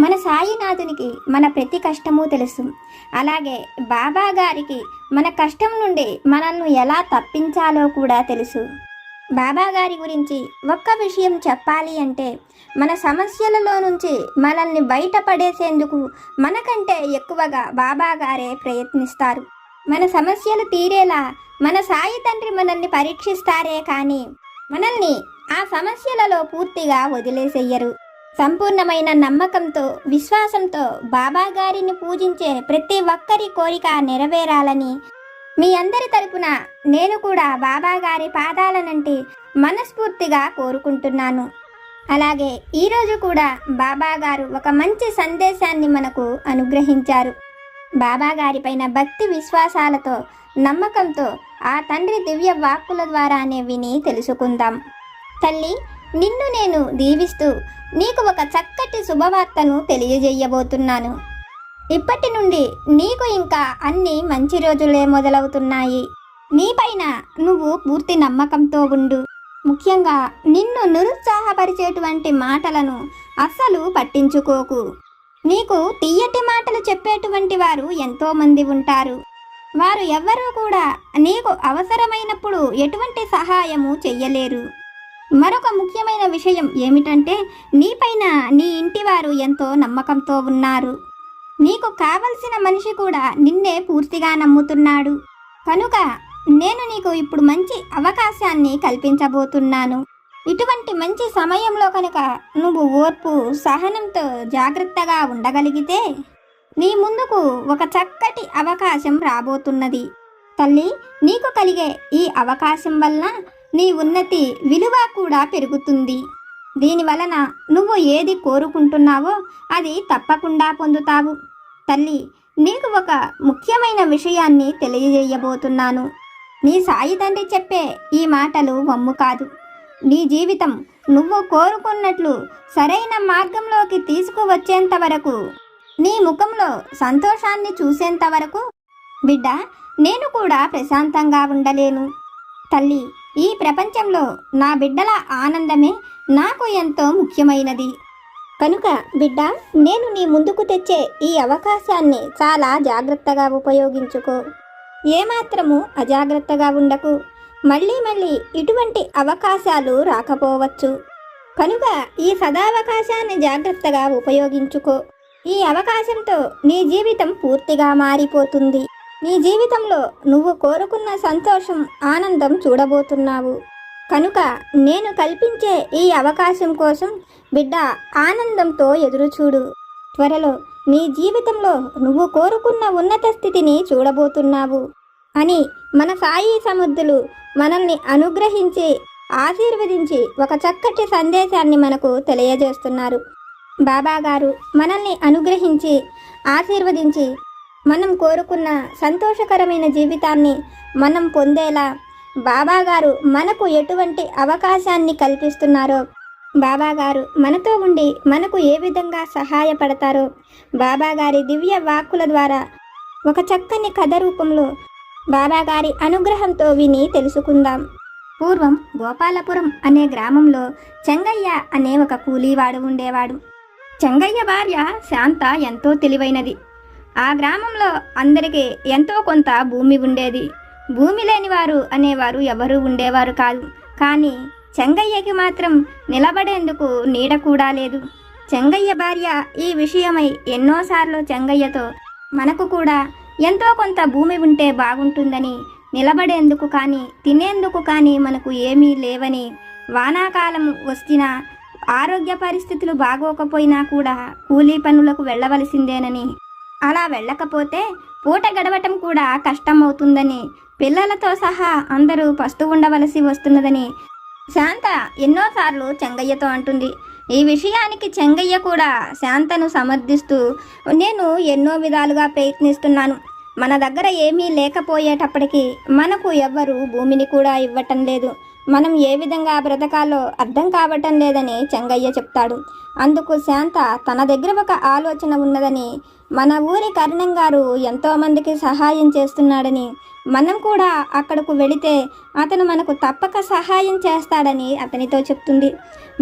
మన సాయినాథునికి మన ప్రతి కష్టము తెలుసు. అలాగే బాబా గారికి మన కష్టం నుండి మనల్ని ఎలా తప్పించాలో కూడా తెలుసు. బాబా గారి గురించి ఒక్క విషయం చెప్పాలి అంటే మన సమస్యలలో నుంచి మనల్ని బయటపడేసేందుకు మనకంటే ఎక్కువగా బాబా గారే ప్రయత్నిస్తారు. మన సమస్యలు తీరేలా మన సాయి తండ్రి మనల్ని పరీక్షిస్తారే కానీ మనల్ని ఆ సమస్యలలో పూర్తిగా వదిలేసెయ్యరు. సంపూర్ణమైన నమ్మకంతో విశ్వాసంతో బాబా గారిని పూజించే ప్రతి ఒక్కరి కోరిక నెరవేరాలని మీ అందరి తరపున నేను కూడా బాబా గారి పాదాలనంటి మనస్ఫూర్తిగా కోరుకుంటున్నాను. అలాగే ఈరోజు కూడా బాబా గారు ఒక మంచి సందేశాన్ని మనకు అనుగ్రహించారు. బాబా గారిపైన భక్తి విశ్వాసాలతో నమ్మకంతో ఆ తండ్రి దివ్య వాక్కుల ద్వారానే విని తెలుసుకుందాం. తల్లి నిన్ను నేను దీవిస్తూ నీకు ఒక చక్కటి శుభవార్తను తెలియజేయబోతున్నాను. ఇప్పటి నుండి నీకు ఇంకా అన్ని మంచి రోజులే మొదలవుతున్నాయి. నీపైన నువ్వు పూర్తి నమ్మకంతో ఉండు. ముఖ్యంగా నిన్ను నిరుత్సాహపరిచేటువంటి మాటలను అస్సలు పట్టించుకోకు. నీకు తీయటి మాటలు చెప్పేటువంటి వారు ఎంతోమంది ఉంటారు. వారు ఎవ్వరూ కూడా నీకు అవసరమైనప్పుడు ఎటువంటి సహాయము చెయ్యలేరు. మరొక ముఖ్యమైన విషయం ఏమిటంటే నీపైన నీ ఇంటి వారు ఎంతో నమ్మకంతో ఉన్నారు. నీకు కావలసిన మనిషి కూడా నిన్నే పూర్తిగా నమ్ముతున్నాడు. కనుక నేను నీకు ఇప్పుడు మంచి అవకాశాన్ని కల్పించబోతున్నాను. ఇటువంటి మంచి సమయంలో కనుక నువ్వు ఓర్పు సహనంతో జాగ్రత్తగా ఉండగలిగితే నీ ముందుకు ఒక చక్కటి అవకాశం రాబోతున్నది. తల్లి నీకు కలిగే ఈ అవకాశం వల్ల నీ ఉన్నతి విలువ కూడా పెరుగుతుంది. దీని వలన నువ్వు ఏది కోరుకుంటున్నావో అది తప్పకుండా పొందుతావు. తల్లి నీకు ఒక ముఖ్యమైన విషయాన్ని తెలియజేయబోతున్నాను. నీ సాయి తండ్రి చెప్పే ఈ మాటలు వమ్ము కాదు. నీ జీవితం నువ్వు కోరుకున్నట్లు సరైన మార్గంలోకి తీసుకువచ్చేంత వరకు నీ ముఖంలో సంతోషాన్ని చూసేంత వరకు బిడ్డ నేను కూడా ప్రశాంతంగా ఉండలేను. తల్లి ఈ ప్రపంచంలో నా బిడ్డల ఆనందమే నాకు ఎంతో ముఖ్యమైనది. కనుక బిడ్డ నేను నీ ముందుకు తెచ్చే ఈ అవకాశాన్ని చాలా జాగ్రత్తగా ఉపయోగించుకో. ఏమాత్రము అజాగ్రత్తగా ఉండకు. మళ్ళీ మళ్ళీ ఇటువంటి అవకాశాలు రాకపోవచ్చు. కనుక ఈ సదావకాశాన్ని జాగ్రత్తగా ఉపయోగించుకో. ఈ అవకాశంతో నీ జీవితం పూర్తిగా మారిపోతుంది. నీ జీవితంలో నువ్వు కోరుకున్న సంతోషం ఆనందం చూడబోతున్నావు. కనుక నేను కల్పించే ఈ అవకాశం కోసం బిడ్డ ఆనందంతో ఎదురుచూడు. త్వరలో నీ జీవితంలో నువ్వు కోరుకున్న ఉన్నత స్థితిని చూడబోతున్నావు అని మన సాయి సముద్రులు మనల్ని అనుగ్రహించి ఆశీర్వదించి ఒక చక్కటి సందేశాన్ని మనకు తెలియజేస్తున్నారు. బాబా గారు మనల్ని అనుగ్రహించి ఆశీర్వదించి మనం కోరుకున్న సంతోషకరమైన జీవితాన్ని మనం పొందేలా బాబాగారు మనకు ఎటువంటి అవకాశాన్ని కల్పిస్తున్నారో బాబాగారు మనతో ఉండి మనకు ఏ విధంగా సహాయపడతారో బాబాగారి దివ్య వాక్కుల ద్వారా ఒక చక్కని కథ రూపంలో బాబాగారి అనుగ్రహంతో విని తెలుసుకుందాం. పూర్వం గోపాలపురం అనే గ్రామంలో చెంగయ్య అనే ఒక కూలీవాడు ఉండేవాడు. చెంగయ్య భార్య శాంత ఎంతో తెలివైనది. ఆ గ్రామంలో అందరికీ ఎంతో కొంత భూమి ఉండేది. భూమి లేనివారు అనేవారు ఎవరూ ఉండేవారు కాదు. కానీ చెంగయ్యకి మాత్రం నిలబడేందుకు నీడ కూడా లేదు. చెంగయ్య భార్య ఈ విషయమై ఎన్నోసార్లు చెంగయ్యతో మనకు కూడా ఎంతో కొంత భూమి ఉంటే బాగుంటుందని నిలబడేందుకు కానీ తినేందుకు కానీ మనకు ఏమీ లేవని వానాకాలం వచ్చినా ఆరోగ్య పరిస్థితులు బాగోకపోయినా కూడా కూలీ పనులకు వెళ్ళవలసిందేనని అలా వెళ్ళకపోతే పూట గడవటం కూడా కష్టం అవుతుందని పిల్లలతో సహా అందరూ పస్తు ఉండవలసి వస్తున్నదని శాంత ఎన్నోసార్లు చెంగయ్యతో అంటుంది. ఈ విషయానికి చెంగయ్య కూడా శాంతను సమర్థిస్తూ నేను ఎన్నో విధాలుగా ప్రయత్నిస్తున్నాను. మన దగ్గర ఏమీ లేకపోయేటప్పటికీ మనకు ఎవ్వరు భూమిని కూడా ఇవ్వటం లేదు. మనం ఏ విధంగా బ్రతకాలో అర్థం కావటం లేదని చెంగయ్య చెప్తాడు. అందుకు శాంత తన దగ్గర ఒక ఆలోచన ఉన్నదని మన ఊరి కరుణం గారు ఎంతోమందికి సహాయం చేస్తున్నాడని మనం కూడా అక్కడకు వెళితే అతను మనకు తప్పక సహాయం చేస్తాడని అతనితో చెప్తుంది.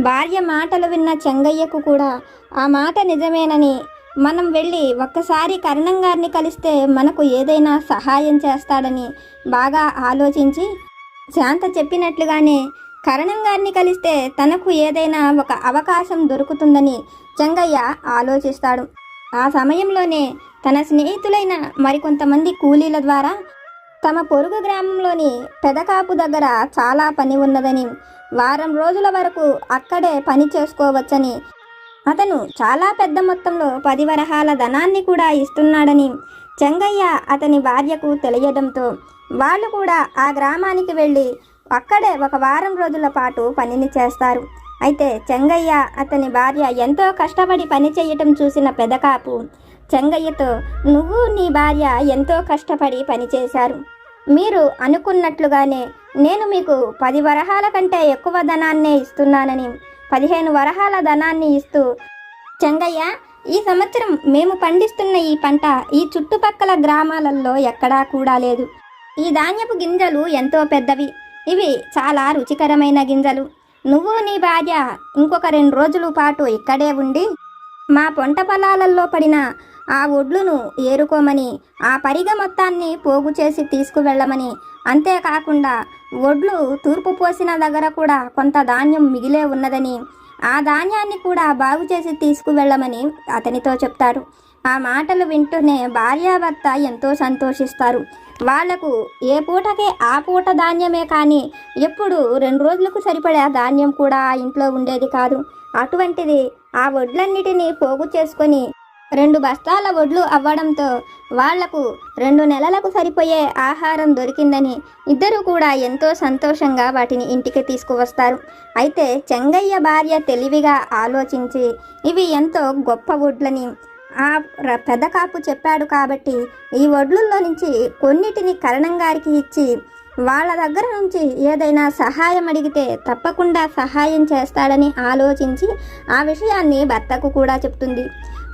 భార్య మాటలు విన్న చెంగయ్యకు కూడా ఆ మాట నిజమేనని మనం వెళ్ళి ఒక్కసారి కరుణం గారిని కలిస్తే మనకు ఏదైనా సహాయం చేస్తాడని బాగా ఆలోచించి శాంత చెప్పినట్లుగానే కరణం గారిని కలిస్తే తనకు ఏదైనా ఒక అవకాశం దొరుకుతుందని చెంగయ్య ఆలోచిస్తాడు. ఆ సమయంలోనే తన స్నేహితులైన మరికొంతమంది కూలీల ద్వారా తమ పొరుగు గ్రామంలోని పెదకాపు దగ్గర చాలా పని ఉన్నదని వారం రోజుల వరకు అక్కడే పని చేసుకోవచ్చని అతను చాలా పెద్ద మొత్తంలో పది వరహాల ధనాన్ని కూడా ఇస్తున్నాడని చెంగయ్య అతని భార్యకు తెలియడంతో వాళ్ళు కూడా ఆ గ్రామానికి వెళ్ళి అక్కడే ఒక వారం రోజుల పాటు పనిని చేస్తారు. అయితే చెంగయ్య అతని భార్య ఎంతో కష్టపడి పని చేయటం చూసిన పెదకాపు చెంగయ్యతో నువ్వు నీ భార్య ఎంతో కష్టపడి పనిచేశారు మీరు అనుకున్నట్లుగానే నేను మీకు పది వరహాల కంటే ఎక్కువ ధనాన్నే ఇస్తున్నానని పదిహేను వరహాల ధనాన్ని ఇస్తూ చెంగయ్య ఈ సంవత్సరం మేము పండిస్తున్న ఈ పంట ఈ చుట్టుపక్కల గ్రామాలలో ఎక్కడా కూడా లేదు. ఈ ధాన్యపు గింజలు ఎంతో పెద్దవి. ఇవి చాలా రుచికరమైన గింజలు. నువ్వు నీ భార్య ఇంకొక రెండు రోజుల పాటు ఇక్కడే ఉండి మా పొంట పొలాలలో పడిన ఆ ఒడ్లును ఏరుకోమని ఆ పరిగ మొత్తాన్ని పోగు చేసి తీసుకువెళ్ళమని. అంతేకాకుండా ఒడ్లు తూర్పు పోసిన దగ్గర కూడా కొంత ధాన్యం మిగిలే ఉన్నదని ఆ ధాన్యాన్ని కూడా బాగు చేసి తీసుకువెళ్ళమని అతనితో చెప్తారు ఆ మాటలు వింటూనే భార్యాభర్త ఎంతో సంతోషిస్తారు. వాళ్ళకు ఏ పూటకే ఆ పూట ధాన్యమే కానీ ఎప్పుడు రెండు రోజులకు సరిపడే ధాన్యం కూడా ఆ ఇంట్లో ఉండేది కాదు. అటువంటిది ఆ వడ్లన్నిటినీ పోగు చేసుకొని రెండు బస్తాల వడ్లు అవ్వడంతో వాళ్ళకు రెండు నెలలకు సరిపోయే ఆహారం దొరికిందని ఇద్దరు కూడా ఎంతో సంతోషంగా వాటిని ఇంటికి తీసుకువస్తారు. అయితే చెంగయ్య భార్య తెలివిగా ఆలోచించి ఇవి ఎంతో గొప్ప వడ్లని. ఆ ర- పెదకాపు చెప్పాడు కాబట్టి ఈ వడ్లుల్లో నుంచి కొన్నిటిని కరణం గారికి ఇచ్చి వాళ్ళ దగ్గర నుంచి ఏదైనా సహాయం అడిగితే తప్పకుండా సహాయం చేస్తాడని ఆలోచించి ఆ విషయాన్ని భర్తకు కూడా చెప్తుంది.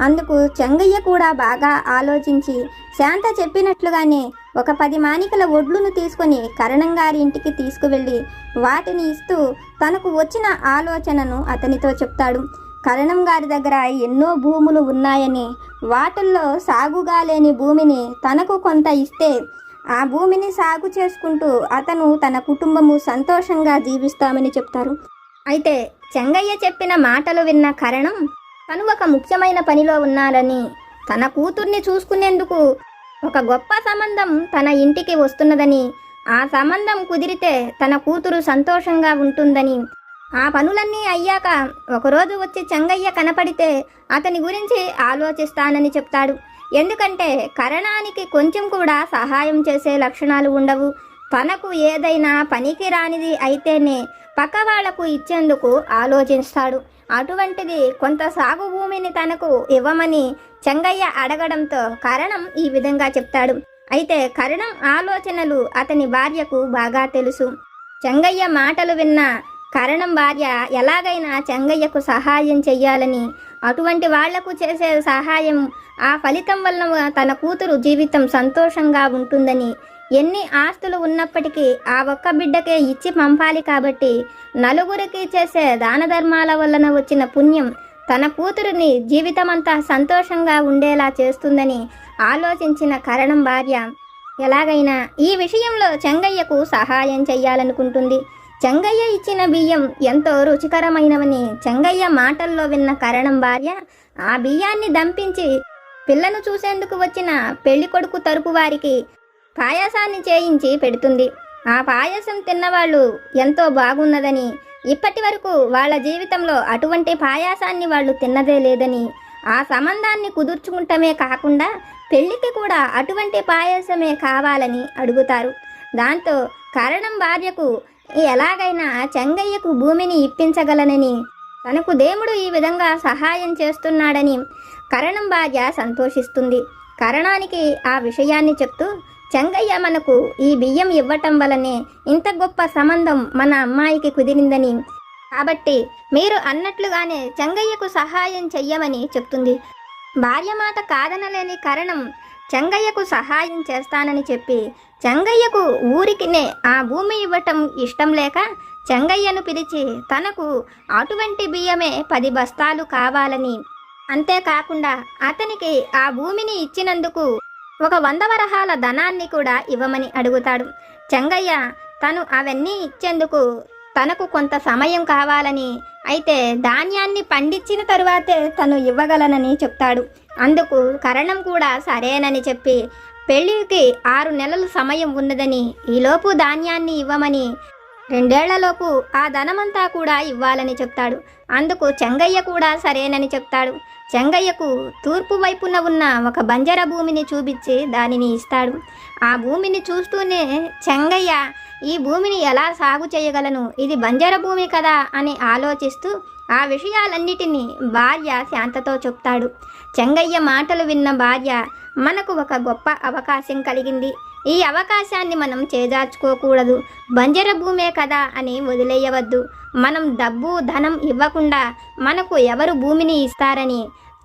అందుకు చెంగయ్య కూడా బాగా ఆలోచించి శాంత చెప్పినట్లుగానే ఒక పది మానికల ఒడ్లును తీసుకొని కరణం గారి ఇంటికి తీసుకువెళ్ళి వాటిని ఇస్తూ తనకు వచ్చిన ఆలోచనను అతనితో చెప్తాడు. కరణం గారి దగ్గర ఎన్నో భూములు ఉన్నాయని వాటిల్లో సాగుగా లేని భూమిని తనకు కొంత ఇస్తే ఆ భూమిని సాగు చేసుకుంటూ అతను తన కుటుంబము సంతోషంగా జీవిస్తామని చెప్తారు. అయితే చెంగయ్య చెప్పిన మాటలు విన్న కరణం తను ఒక ముఖ్యమైన పనిలో ఉన్నారని తన కూతుర్ని చూసుకునేందుకు ఒక గొప్ప సంబంధం తన ఇంటికి వస్తున్నదని ఆ సంబంధం కుదిరితే తన కూతురు సంతోషంగా ఉంటుందని. ఆ పనులన్నీ అయ్యాక ఒకరోజు వచ్చి చెంగయ్య కనపడితే అతని గురించి ఆలోచిస్తానని చెప్తాడు. ఎందుకంటే కరణానికి కొంచెం కూడా సహాయం చేసే లక్షణాలు ఉండవు. తనకు ఏదైనా పనికి రానిది అయితేనే పక్క వాళ్ళకు ఇచ్చేందుకు ఆలోచిస్తాడు. అటువంటిది కొంత సాగు భూమిని తనకు ఇవ్వమని చెంగయ్య అడగడంతో కరణం ఈ విధంగా చెప్తాడు. అయితే కరణం ఆలోచనలు అతని భార్యకు బాగా తెలుసు. చెంగయ్య మాటలు విన్న కరణం భార్య ఎలాగైనా చెంగయ్యకు సహాయం చెయ్యాలని అటువంటి వాళ్ళకు చేసే సహాయం ఆ ఫలితం వల్ల తన కూతురు జీవితం సంతోషంగా ఉంటుందని ఎన్ని ఆస్తులు ఉన్నప్పటికీ ఆ ఒక్క బిడ్డకే ఇచ్చి పంపాలి కాబట్టి నలుగురికి చేసే దాన ధర్మాల వలన వచ్చిన పుణ్యం తన కూతురుని జీవితమంతా సంతోషంగా ఉండేలా చేస్తుందని ఆలోచించిన కరణం భార్య ఎలాగైనా ఈ విషయంలో చెంగయ్యకు సహాయం చెయ్యాలనుకుంటుంది. చెంగయ్య ఇచ్చిన బియ్యం ఎంతో రుచికరమైనవని చెంగయ్య మాటల్లో విన్న కరణం భార్య ఆ బియ్యాన్ని దంపించి పిల్లను చూసేందుకు వచ్చిన పెళ్ళి కొడుకు తరపు వారికి పాయసాన్ని చేయించి పెడుతుంది. ఆ పాయసం తిన్నవాళ్ళు ఎంతో బాగున్నదని ఇప్పటి వరకు వాళ్ళ జీవితంలో అటువంటి పాయాసాన్ని వాళ్ళు తిన్నదే లేదని ఆ సంబంధాన్ని కుదుర్చుకుంటమే కాకుండా పెళ్ళికి కూడా అటువంటి పాయసమే కావాలని అడుగుతారు. దాంతో కరణం భార్యకు ఎలాగైనా చెంగయ్యకు భూమిని ఇప్పించగలనని. తనకు దేవుడు ఈ విధంగా సహాయం చేస్తున్నాడని కరణం భార్య సంతోషిస్తుంది. కరణానికి ఆ విషయాన్ని చెప్తూ చెంగయ్య మనకు ఈ బియ్యం ఇవ్వటం వలనే ఇంత గొప్ప సంబంధం మన అమ్మాయికి కుదిరిందని. కాబట్టి మీరు అన్నట్లుగానే చెంగయ్యకు సహాయం చెయ్యమని చెప్తుంది. భార్య మాట కాదనలేని కరణం చెంగయ్యకు సహాయం చేస్తానని చెప్పి చెంగయ్యకు ఊరికినే ఆ భూమి ఇవ్వటం ఇష్టం లేక చెంగయ్యను పిలిచి తనకు అటువంటి బియ్యమే పది బస్తాలు కావాలని. అంతేకాకుండా అతనికి ఆ భూమిని ఇచ్చినందుకు ఒక వంద వరహాల ధనాన్ని కూడా ఇవ్వమని అడుగుతాడు. చెంగయ్య తను అవన్నీ ఇచ్చేందుకు తనకు కొంత సమయం కావాలని అయితే ధాన్యాన్ని పండించిన తరువాతే తను ఇవ్వగలనని చెప్తాడు. అందుకు కరణం కూడా సరేనని చెప్పి పెళ్ళికి ఆరు నెలలు సమయం ఉన్నదని ఈలోపు ధాన్యాన్ని ఇవ్వమని రెండేళ్ళలోపు ఆ ధనమంతా కూడా ఇవ్వాలని చెప్తాడు. అందుకు చెంగయ్య కూడా సరేనని చెప్తాడు. చెంగయ్యకు తూర్పు వైపున ఉన్న ఒక బంజర భూమిని చూపించి దానిని ఇస్తాడు. ఆ భూమిని చూస్తూనే చెంగయ్య ఈ భూమిని ఎలా సాగు చేయగలను? ఇది బంజర భూమి కదా అని ఆలోచిస్తూ ఆ విషయాలన్నిటినీ భార్య శాంతతో చెప్తాడు. చెంగయ్య మాటలు విన్న భార్య మనకు ఒక గొప్ప అవకాశం కలిగింది. ఈ అవకాశాన్ని మనం చేజార్చుకోకూడదు. బంజర భూమే కదా అని వదిలేయవద్దు. మనం డబ్బు ధనం ఇవ్వకుండా మనకు ఎవరు భూమిని ఇస్తారని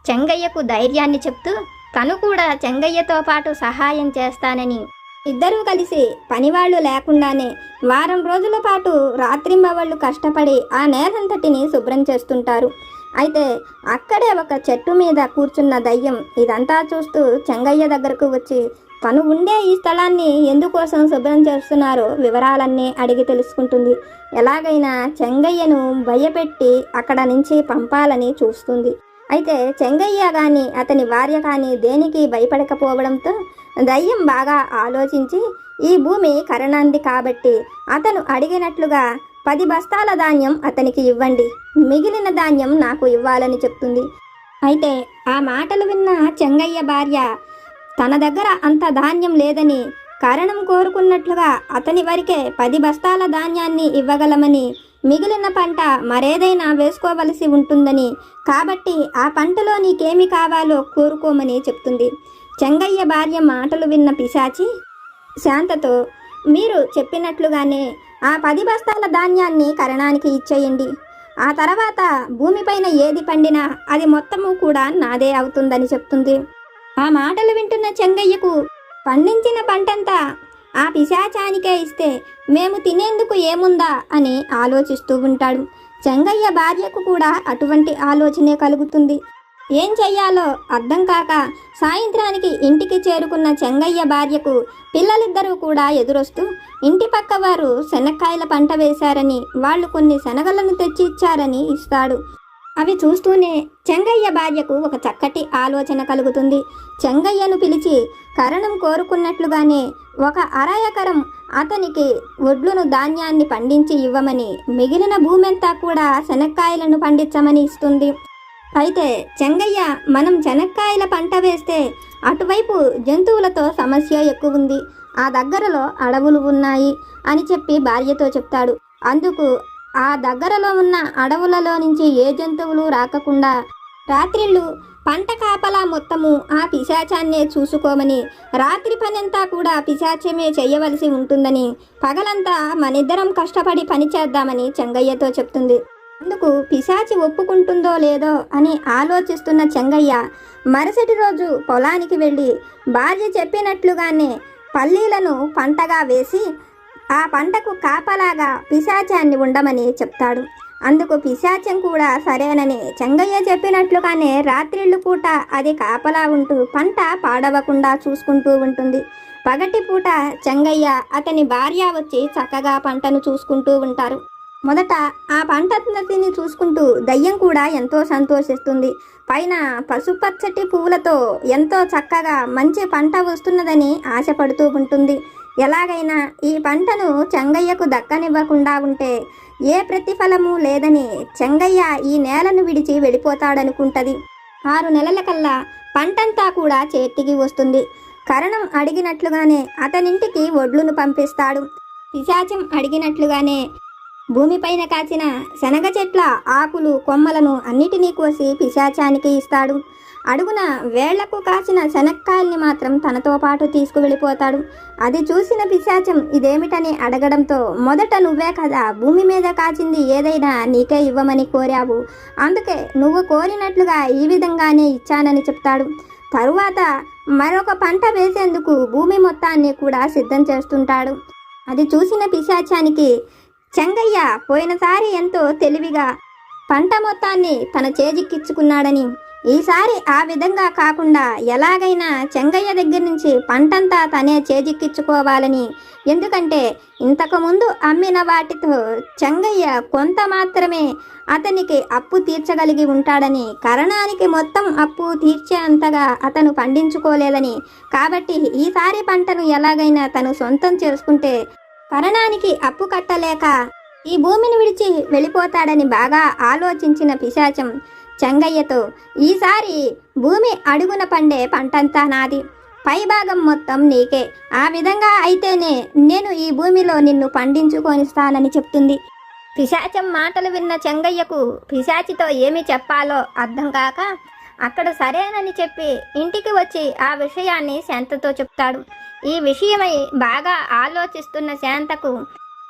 చెంగయ్యకు ధైర్యాన్ని చెప్తూ తను కూడా చెంగయ్యతో పాటు సహాయం చేస్తానని. ఇద్దరూ కలిసి పనివాళ్ళు లేకుండానే వారం రోజుల పాటు రాత్రింబవళ్ళు కష్టపడి ఆ నేలంతటిని శుభ్రం చేస్తుంటారు. అయితే అక్కడే ఒక చెట్టు మీద కూర్చున్న దయ్యం ఇదంతా చూస్తూ చెంగయ్య దగ్గరకు వచ్చి తను ఉండే ఈ స్థలాన్ని ఎందుకోసం శుభ్రం చేస్తున్నారో వివరాలన్నీ అడిగి తెలుసుకుంటుంది. ఎలాగైనా చెంగయ్యను భయపెట్టి అక్కడ నుంచి పంపాలని చూస్తుంది. అయితే చెంగయ్య కానీ అతని భార్య కానీ దేనికి భయపడకపోవడంతో దయ్యం బాగా ఆలోచించి ఈ భూమి కరణాంది కాబట్టి అతను అడిగినట్లుగా పది బస్తాల ధాన్యం అతనికి ఇవ్వండి. మిగిలిన ధాన్యం నాకు ఇవ్వాలని చెప్తుంది. అయితే ఆ మాటలు విన్న చెంగయ్య భార్య తన దగ్గర అంత ధాన్యం లేదని కారణం కోరుకున్నట్లుగా అతని వరకే పది బస్తాల ధాన్యాన్ని ఇవ్వగలమని మిగిలిన పంట మరేదైనా వేసుకోవలసి ఉంటుందని కాబట్టి ఆ పంటలో నీకేమి కావాలో కోరుకోమని చెప్తుంది. చెంగయ్య భార్య మాటలు విన్న పిశాచి శాంతతో మీరు చెప్పినట్లుగానే ఆ పది బస్తాల ధాన్యాన్ని కరణానికి ఇచ్చేయండి. ఆ తర్వాత భూమిపైన ఏది పండినా అది మొత్తము కూడా నాదే అవుతుందని చెప్తుంది. ఆ మాటలు వింటున్న చెంగయ్యకు పండించిన పంటంతా ఆ పిశాచానికే ఇస్తే మేము తినేందుకు ఏముందా అని ఆలోచిస్తూ ఉంటాడు. చెంగయ్య భార్యకు కూడా అటువంటి ఆలోచనే కలుగుతుంది. ఏం చెయ్యాలో అర్థం కాక సాయంత్రానికి ఇంటికి చేరుకున్న చెంగయ్య భార్యకు పిల్లలిద్దరూ కూడా ఎదురొస్తూ ఇంటి పక్క వారు శనక్కాయల పంట వేశారని వాళ్ళు కొన్ని శనగలను తెచ్చి ఇచ్చారని ఇస్తాడు అవి చూస్తూనే చెంగయ్య భార్యకు ఒక చక్కటి ఆలోచన కలుగుతుంది. చెంగయ్యను పిలిచి కరణం కోరుకున్నట్లుగానే ఒక అర ఎకరం అతనికి ఒడ్లును ధాన్యాన్ని పండించి ఇవ్వమని మిగిలిన భూమంతా కూడా శనక్కాయలను పండించమని ఇస్తుంది. అయితే చెంగయ్య మనం చెనక్కాయల పంట వేస్తే అటువైపు జంతువులతో సమస్య ఎక్కువ ఉంది ఆ దగ్గరలో అడవులు ఉన్నాయి అని చెప్పి భార్యతో చెప్తాడు. అందుకు ఆ దగ్గరలో ఉన్న అడవులలో నుంచి ఏ జంతువులు రాకకుండా రాత్రిళ్ళు పంట కాపలా మొత్తము ఆ పిశాచాన్నే చూసుకోమని రాత్రి పనంతా కూడా పిశాచమే చేయవలసి ఉంటుందని పగలంతా మనిద్దరం కష్టపడి పని చేద్దామని చెంగయ్యతో చెప్తుంది. అందుకు పిశాచి ఒప్పుకుంటుందో లేదో అని ఆలోచిస్తున్న చెంగయ్య మరుసటి రోజు పొలానికి వెళ్ళి భార్య చెప్పినట్లుగానే పల్లీలను పంటగా వేసి ఆ పంటకు కాపలాగా పిశాచాన్ని ఉండమని చెప్తాడు. అందుకు పిశాచం కూడా సరేనని చెంగయ్య చెప్పినట్లుగానే రాత్రిళ్ళు పూట అది కాపలా ఉంటూ పంట పాడవకుండా చూసుకుంటూ ఉంటుంది. పగటి పూట చెంగయ్య అతని భార్య వచ్చి చక్కగా పంటను చూసుకుంటూ ఉంటారు. మొదట ఆ పంటని చూసుకుంటూ దయ్యం కూడా ఎంతో సంతోషిస్తుంది. పైన పసుపచ్చటి పువ్వులతో ఎంతో చక్కగా మంచి పంట వస్తున్నదని ఆశపడుతూ ఉంటుంది. ఎలాగైనా ఈ పంటను చెంగయ్యకు దక్కనివ్వకుండా ఉంటే ఏ ప్రతిఫలము లేదని చెంగయ్య ఈ నేలను విడిచి వెళ్ళిపోతాడనుకుంటది. ఆరు నెలల కల్లా పంటంతా కూడా చేతికి వస్తుంది. కరణం అడిగినట్లుగానే అతనింటికి ఒడ్లును పంపిస్తాడు. పిశాచం అడిగినట్లుగానే భూమిపైన కాచిన శనగ చెట్ల ఆకులు కొమ్మలను అన్నిటినీ కోసి పిశాచానికి ఇస్తాడు. అడుగున వేళ్ళకు కాచిన శనక్కాయల్ని మాత్రం తనతో పాటు తీసుకువెళ్ళిపోతాడు. అది చూసిన పిశాచం ఇదేమిటని అడగడంతో మొదట నువ్వే కదా భూమి మీద కాచింది ఏదైనా నీకే ఇవ్వమని కోరావు. అందుకే నువ్వు కోరినట్లుగా ఈ విధంగానే ఇచ్చానని చెప్తాడు. తరువాత మరొక పంట వేసేందుకు భూమి మొత్తాన్ని కూడా సిద్ధం చేస్తుంటాడు. అది చూసిన పిశాచానికి చెంగయ్య పోయినసారి ఎంతో తెలివిగా పంట మొత్తాన్ని తన చేజిక్కించుకున్నాడని ఈసారి ఆ విధంగా కాకుండా ఎలాగైనా చెంగయ్య దగ్గర నుంచి పంటంతా తనే చేజిక్కించుకోవాలని ఎందుకంటే ఇంతకుముందు అమ్మిన వాటితో చెంగయ్య కొంత మాత్రమే అతనికి అప్పు తీర్చగలిగి ఉంటాడని కరణానికి మొత్తం అప్పు తీర్చేంతగా అతను పండించుకోలేదని. కాబట్టి ఈసారి పంటను ఎలాగైనా తను సొంతం చేసుకుంటే కరణానికి అప్పు కట్టలేక ఈ భూమిని విడిచి వెళ్ళిపోతాడని బాగా ఆలోచించిన పిశాచం చెంగయ్యతో ఈసారి భూమి అడుగున పండే పంటంతా నాది. పైభాగం మొత్తం నీకే. ఆ విధంగా అయితేనే నేను ఈ భూమిలో నిన్ను పండించుకొనిస్తానని చెప్తుంది. పిశాచం మాటలు విన్న చెంగయ్యకు పిశాచితో ఏమి చెప్పాలో అర్థం కాక అక్కడ సరేనని చెప్పి ఇంటికి వచ్చి ఆ విషయాన్ని శాంతతో చెప్తాడు. ఈ విషయమై బాగా ఆలోచిస్తున్న శాంతకు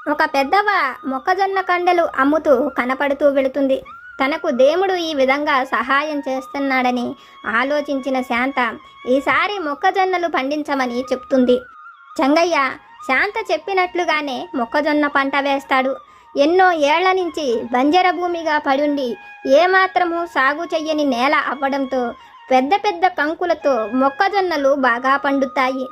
ఒక పెద్దవ మొక్కజొన్న కండెలు అమ్ముతూ కనపడుతూ వెళుతుంది. తనకు దేవుడు ఈ విధంగా సహాయం చేస్తున్నాడని ఆలోచించిన శాంత ఈసారి మొక్కజొన్నలు పండించమని చెప్తుంది. చంగయ్య శాంత చెప్పినట్లుగానే మొక్కజొన్న పంట వేస్తాడు. ఎన్నో ఏళ్ళ నుంచి బంజర భూమిగా పడుండి ఏమాత్రము సాగు చెయ్యని నేల అవ్వడంతో పెద్ద పెద్ద కంకులతో మొక్కజొన్నలు బాగా పండుతాయి.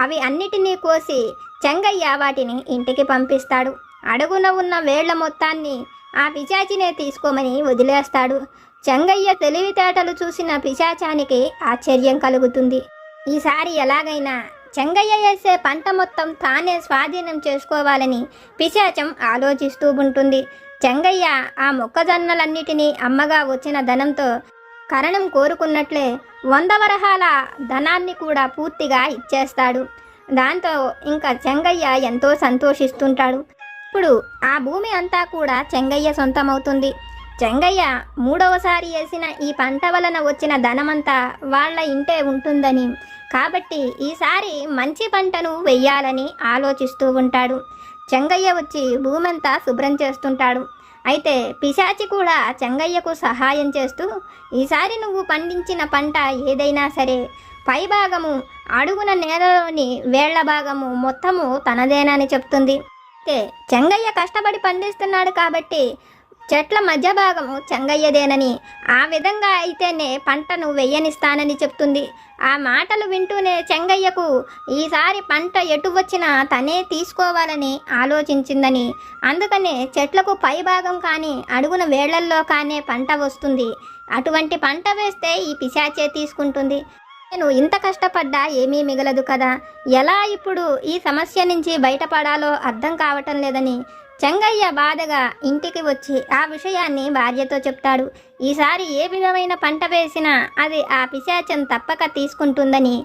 అవి అన్నిటినీ కోసి చెంగయ్య వాటిని ఇంటికి పంపిస్తాడు. అడుగున ఉన్న వేళ్ళ మొత్తాన్ని ఆ పిశాచినే తీసుకోమని వదిలేస్తాడు. చెంగయ్య తెలివితేటలు చూసిన పిశాచానికి ఆశ్చర్యం కలుగుతుంది. ఈసారి ఎలాగైనా చెంగయ్య వేసే పంట మొత్తం తానే స్వాధీనం చేసుకోవాలని పిశాచం ఆలోచిస్తూ ఉంటుంది. చెంగయ్య ఆ మొక్కజొన్నలన్నిటినీ అమ్మగా వచ్చిన ధనంతో కరణం కోరుకున్నట్లే వంద వరహాల ధనాన్ని కూడా పూర్తిగా ఇచ్చేస్తాడు. దాంతో ఇంకా చెంగయ్య ఎంతో సంతోషిస్తుంటాడు. ఇప్పుడు ఆ భూమి అంతా కూడా చెంగయ్య సొంతమవుతుంది. చెంగయ్య మూడవసారి వేసిన ఈ పంట వలన వచ్చిన ధనమంతా వాళ్ళ ఇంటే ఉంటుందని. కాబట్టి ఈసారి మంచి పంటను వెయ్యాలని ఆలోచిస్తూ ఉంటాడు. చెంగయ్య వచ్చి భూమంతా శుభ్రం చేస్తుంటాడు. అయితే పిశాచి కూడా చెంగయ్యకు సహాయం చేస్తూ ఈసారి నువ్వు పండించిన పంట ఏదైనా సరే పై భాగము అడుగున నేలలోని వేళ్ళ భాగము మొత్తము తనదేనని చెప్తుంది. అయితే చెంగయ్య కష్టపడి పండిస్తున్నాడు కాబట్టి చెట్ల మధ్య భాగము చెంగయ్యదేనని. ఆ విధంగా అయితేనే పంటను వెయ్యనిస్తానని చెప్తుంది. ఆ మాటలు వింటూనే చెంగయ్యకు ఈసారి పంట ఎటు వచ్చినా తనే తీసుకోవాలని ఆలోచించిందని. అందుకనే చెట్లకు పై భాగం కానీ అడుగున వేళ్ళల్లో కానే పంట వస్తుంది. అటువంటి పంట వేస్తే ఈ పిశాచే తీసుకుంటుంది. నేను ఇంత కష్టపడ్డా ఏమీ మిగలదు కదా. ఎలా ఇప్పుడు ఈ సమస్య నుంచి బయటపడాలో అర్థం కావటం లేదని చెంగయ్య బాధగా ఇంటికి వచ్చి ఆ విషయాన్ని భార్యతో చెప్తాడు. ఈసారి ఏ విధమైన పంట వేసినా అది ఆ పిశాచం తప్పక తీసుకుంటుందని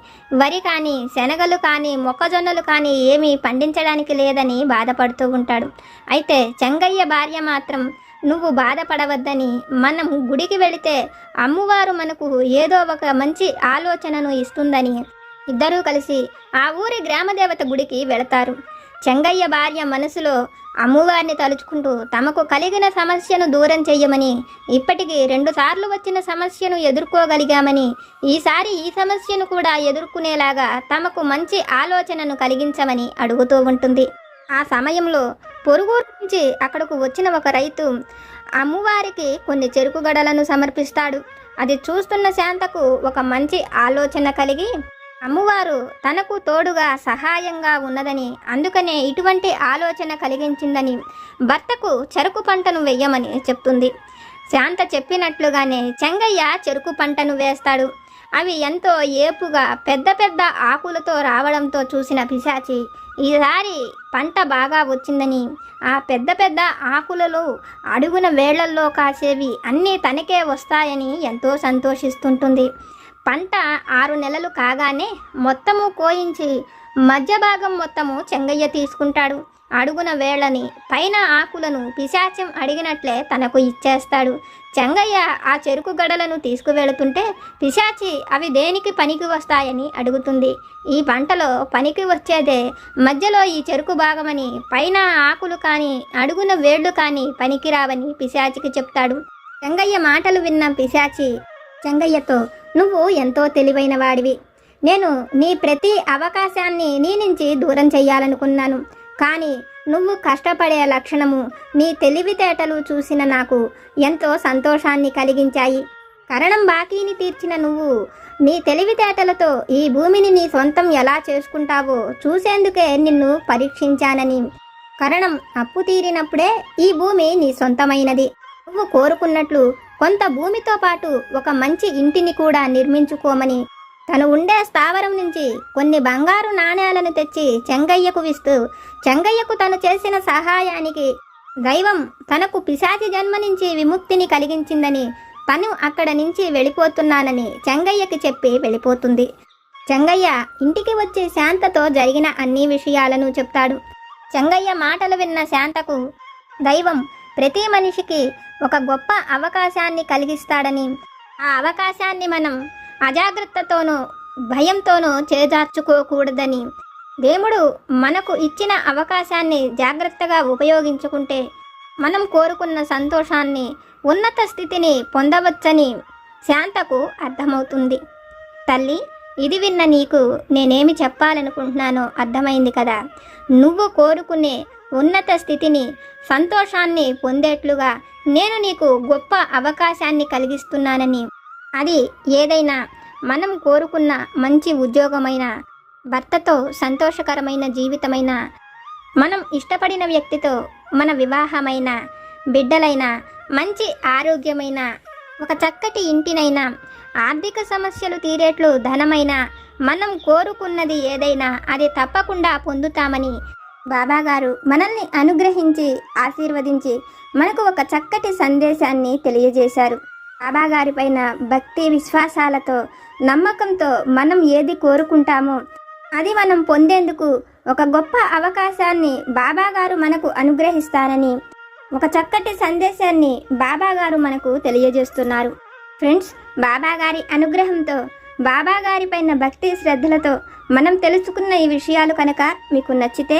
వరి కానీ శనగలు కానీ మొక్కజొన్నలు కానీ ఏమీ పండించడానికి లేదని బాధపడుతూ ఉంటాడు. అయితే చెంగయ్య భార్య మాత్రం నువ్వు బాధపడవద్దని మనం గుడికి వెళితే అమ్మవారు మనకు ఏదో ఒక మంచి ఆలోచనను ఇస్తుందని. ఇద్దరూ కలిసి ఆ ఊరి గ్రామదేవత గుడికి వెళతారు. చెంగయ్య భార్య మనసులో అమ్మవారిని తలుచుకుంటూ తమకు కలిగిన సమస్యను దూరం చేయమని ఇప్పటికీ రెండుసార్లు వచ్చిన సమస్యను ఎదుర్కోగలిగామని ఈసారి ఈ సమస్యను కూడా ఎదుర్కొనేలాగా తమకు మంచి ఆలోచనను కలిగించమని అడుగుతూ ఉంటుంది. ఆ సమయంలో పొరుగురు నుంచి అక్కడకు వచ్చిన ఒక రైతు అమ్మవారికి కొన్ని చెరుకు గడలను సమర్పిస్తాడు. అది చూస్తున్న శాంతకు ఒక మంచి ఆలోచన కలిగి అమ్మవారు తనకు తోడుగా సహాయంగా ఉన్నదని అందుకనే ఇటువంటి ఆలోచన కలిగించిందని భర్తకు చెరుకు పంటను వెయ్యమని చెప్తుంది. శాంత చెప్పినట్లుగానే చెంగయ్య చెరుకు పంటను వేస్తాడు. అవి ఎంతో ఏపుగా పెద్ద పెద్ద ఆకులతో రావడంతో చూసిన పిశాచి ఈసారి పంట బాగా వచ్చిందని ఆ పెద్ద పెద్ద ఆకులలో అడుగున వేళ్ళల్లో కాసేవి అన్నీ తనకే వస్తాయని ఎంతో సంతోషిస్తుంటుంది. పంట ఆరు నెలలు కాగానే మొత్తము కోయించి మధ్య భాగం మొత్తము చెంగయ్య తీసుకుంటాడు. అడుగున వేళ్ళని పైన ఆకులను పిశాచం అడిగినట్లే తనకు ఇచ్చేస్తాడు. చెంగయ్య ఆ చెరుకు గడలను తీసుకువెళుతుంటే పిశాచి అవి దేనికి పనికి వస్తాయని అడుగుతుంది. ఈ పంటలో పనికి వచ్చేదే మధ్యలో ఈ చెరుకు భాగమని పైన ఆకులు కానీ అడుగున వేళ్ళు కానీ పనికిరావని పిశాచికి చెప్తాడు. చెంగయ్య మాటలు విన్న పిశాచి చెంగయ్యతో నువ్వు ఎంతో తెలివైన వాడివి నేను నీ ప్రతి అవకాశాన్ని నీ నుంచి దూరం చేయాలనుకున్నాను కానీ నువ్వు కష్టపడే లక్షణము నీ తెలివితేటలు చూసిన నాకు ఎంతో సంతోషాన్ని కలిగించాయి. కరణం బాకీని తీర్చిన నువ్వు నీ తెలివితేటలతో ఈ భూమిని నీ సొంతం ఎలా చేసుకుంటావో చూసేందుకే నిన్ను పరీక్షించానని. కరణం అప్పు తీరినప్పుడే ఈ భూమి నీ సొంతమైనది. నువ్వు కోరుకున్నట్లు కొంత భూమితో పాటు ఒక మంచి ఇంటిని కూడా నిర్మించుకోమని. తను ఉండే స్థావరం నుంచి కొన్ని బంగారు నాణేలను తెచ్చి చెంగయ్యకు విస్తూ చెంగయ్యకు తను చేసిన సహాయానికి దైవం తనకు పిశాచి జన్మ నుంచి విముక్తిని కలిగించిందని తను అక్కడ నుంచి వెళ్ళిపోతున్నానని చెంగయ్యకి చెప్పి వెళ్ళిపోతుంది. చెంగయ్య ఇంటికి వచ్చి శాంతతో జరిగిన అన్ని విషయాలను చెప్తాడు. చెంగయ్య మాటలు విన్న శాంతకు దైవం ప్రతి మనిషికి ఒక గొప్ప అవకాశాన్ని కలిగిస్తాడని ఆ అవకాశాన్ని మనం అజాగ్రత్తతోనూ భయంతోనూ చేజార్చుకోకూడదని. దేవుడు మనకు ఇచ్చిన అవకాశాన్ని జాగ్రత్తగా ఉపయోగించుకుంటే మనం కోరుకున్న సంతోషాన్ని ఉన్నత స్థితిని పొందవచ్చని శాంతకు అర్థమవుతుంది. తల్లి ఇది విన్న నీకు నేనేమి చెప్పాలనుకుంటున్నానో అర్థమైంది కదా. నువ్వు కోరుకునే ఉన్నత స్థితిని సంతోషాన్ని పొందేట్లుగా నేను నీకు గొప్ప అవకాశాన్ని కలిగిస్తున్నానని. అది ఏదైనా మనం కోరుకున్న మంచి ఉద్యోగమైన భర్తతో సంతోషకరమైన జీవితమైన మనం ఇష్టపడిన వ్యక్తితో మన వివాహమైన బిడ్డలైన మంచి ఆరోగ్యమైన ఒక చక్కటి ఇంటినైనా ఆర్థిక సమస్యలు తీరేట్లు ధనమైన మనం కోరుకున్నది ఏదైనా అది తప్పకుండా పొందుతామని బాబాగారు మనల్ని అనుగ్రహించి ఆశీర్వదించి మనకు ఒక చక్కటి సందేశాన్ని తెలియజేశారు. బాబాగారి పైన భక్తి విశ్వాసాలతో నమ్మకంతో మనం ఏది కోరుకుంటామో అది మనం పొందేందుకు ఒక గొప్ప అవకాశాన్ని బాబాగారు మనకు అనుగ్రహిస్తారని ఒక చక్కటి సందేశాన్ని బాబాగారు మనకు తెలియజేస్తున్నారు. ఫ్రెండ్స్ బాబాగారి అనుగ్రహంతో బాబాగారి పైన భక్తి శ్రద్ధలతో మనం తెలుసుకున్న ఈ విషయాలు కనుక మీకు నచ్చితే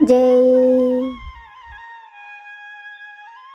జై